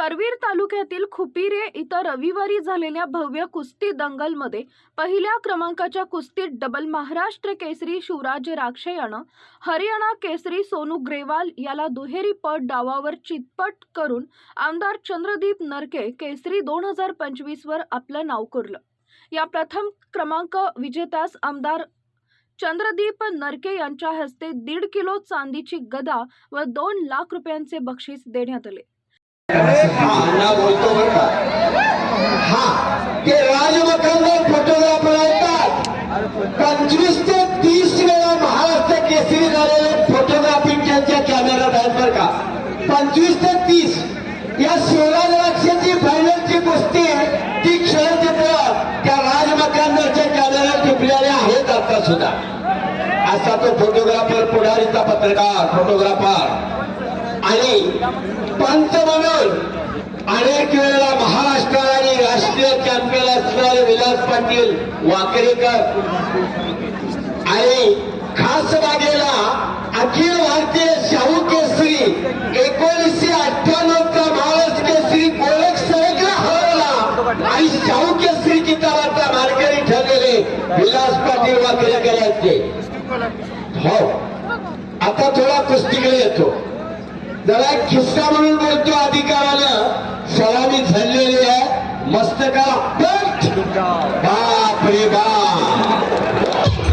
करवीर तालुक्यातील खुपिरे इथं रविवारी झालेल्या भव्य कुस्ती दंगलमध्ये पहिल्या क्रमांकाच्या कुस्तीत डबल महाराष्ट्र केसरी शिवराज राक्षे यानं हरियाणा केसरी सोनू ग्रेवाल याला दुहेरी पट डावावर चितपट करून आमदार चंद्रदीप नरके केसरी दोन हजार पंचवीसवर आपलं नाव कोरलं. या प्रथम क्रमांक विजेत्यास आमदार चंद्रदीप नरके यांच्या हस्ते दीड किलो चांदीची गदा व दोन लाख रुपयांचे बक्षीस देण्यात आले. ना बोलतो बरं का हा ते राजमकांवर फोटोग्राफर येतात पंचवीस ते तीस वेळा महाराष्ट्र केसरी झालेले फोटोग्राफी त्यांच्या कॅमेऱ्यात आहेत बरं का पंचवीस ते तीस या शिवराज राक्षाची फायनलची कुस्ती ती क्षणचित्र त्या राजमकांवरच्या कॅमेऱ्यात टिपलेले आहेत आता सुद्धा. असा तो फोटोग्राफर पुढारीचा पत्रकार फोटोग्राफर. आणि पंच म्हणून अनेक वेळेला महाराष्ट्र आणि राष्ट्रीय चॅम्पियन असणारे विलास पाटील वाकरेकर. आणि खास बागेला अखिल भारतीय शाहू केसरी एकोणीसशे अठ्ठ्याण्णवचा महाराष्ट्र केसरी गोरख सगळा हरवला. आणि शाहू केसरी किताबाचा मार्गरी ठरलेले विलास पाटील वाकरेकर यांचे. हो. आता थोडा कुस्तीकडे येतो. जरा एक खिस्सा म्हणून बोलतो अधिकारानं. सलामी झालेली आहे. मस्तका पट. बाप रे बाप.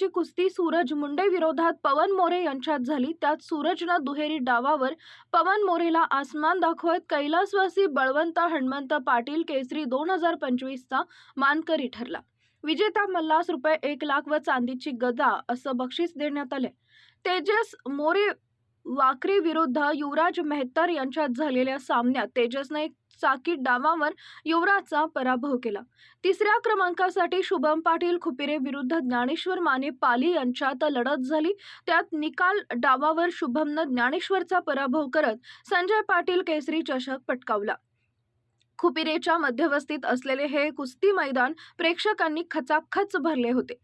क्रमांकाची कुस्ती सूरज मुंडे विरोधात पवन मोरे यांच्यात झाली. त्यात सूरजनं दुहेरी डावावर पवन मोरेला आसमान दाखवत कैलासवासी बळवंत हणमंत पाटील केसरी दोन हजार पंचवीसचा मानकरी ठरला. विजेता मल्लास रुपये एक लाख व चांदीची गदा असं बक्षीस देण्यात आले तेजस मोरे वाकरी विरुद्ध युवराज मेहतर यांच्यात झालेल्या सामन्यात तेजसनं एक चाकी डावावर युवराजचा पराभव केला. तिसऱ्या क्रमांकासाठी शुभम पाटील खुपिरे विरुद्ध ज्ञानेश्वर माने पाली यांच्यात लढत झाली. त्यात निकाल डावावर शुभमनं ज्ञानेश्वरचा पराभव करत संजय पाटील केसरी चषक पटकावला. खुपिरेच्या मध्यवस्थित असलेले हे कुस्ती मैदान प्रेक्षकांनी खचाखच भरले होते.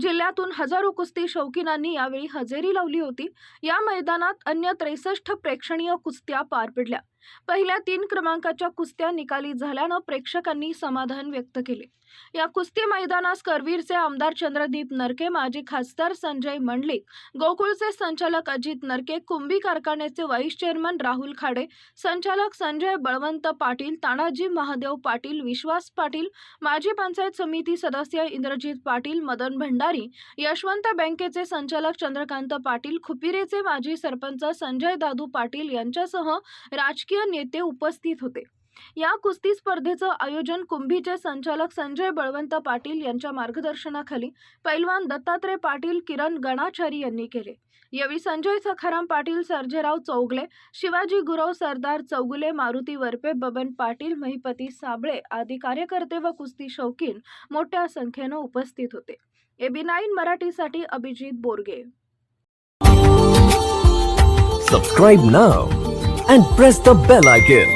जिल्ह्यातून हजारो कुस्ती शौकीनांनी यावेळी हजेरी लावली होती. या मैदानात अन्य त्रेसष्ट प्रेक्षणीय कुस्त्या पार पडल्या. पहिल्या तीन क्रमांकाच्या कुस्त्या निकाली झाल्यानं प्रेक्षकांनी समाधान व्यक्त केले. या कुस्ती मैदानास करवीरचे आमदार चंद्रदीप नरके माजी खासदार संजय मंडलिक गोकुळचे संचालक अजित नरके कुंभी कारखान्याचे व्हाईस चेअरमन राहुल खाडे संचालक संजय बळवंत पाटील तानाजी महादेव पाटील विश्वास पाटील माजी पंचायत समिती सदस्य इंद्रजित पाटील मदन भंडारी यशवंत बँकेचे संचालक चंद्रकांत पाटील खुपिरेचे माजी सरपंच संजय दादू पाटील यांच्यासह राजकीय नेते उपस्थित होते. या कुस्ती स्पर्धेचं आयोजन कुंभीचे संचालक संजय बळवंत पाटील यांच्या मार्गदर्शनाखाली पैलवान दत्तात्रय पाटील किरण गणाचारी यांनी केले. यावेळी संजय सखाराम पाटील सर्जेराव चौगले शिवाजी गुरव सरदार चौगुले मारुती वरपे बबन पाटील महिपती साबळे आदी कार्यकर्ते व कुस्ती शौकीन मोठ्या संख्येनं उपस्थित होते. एबी नाईन मराठीसाठी Abhijit Borge. Subscribe now and press the bell icon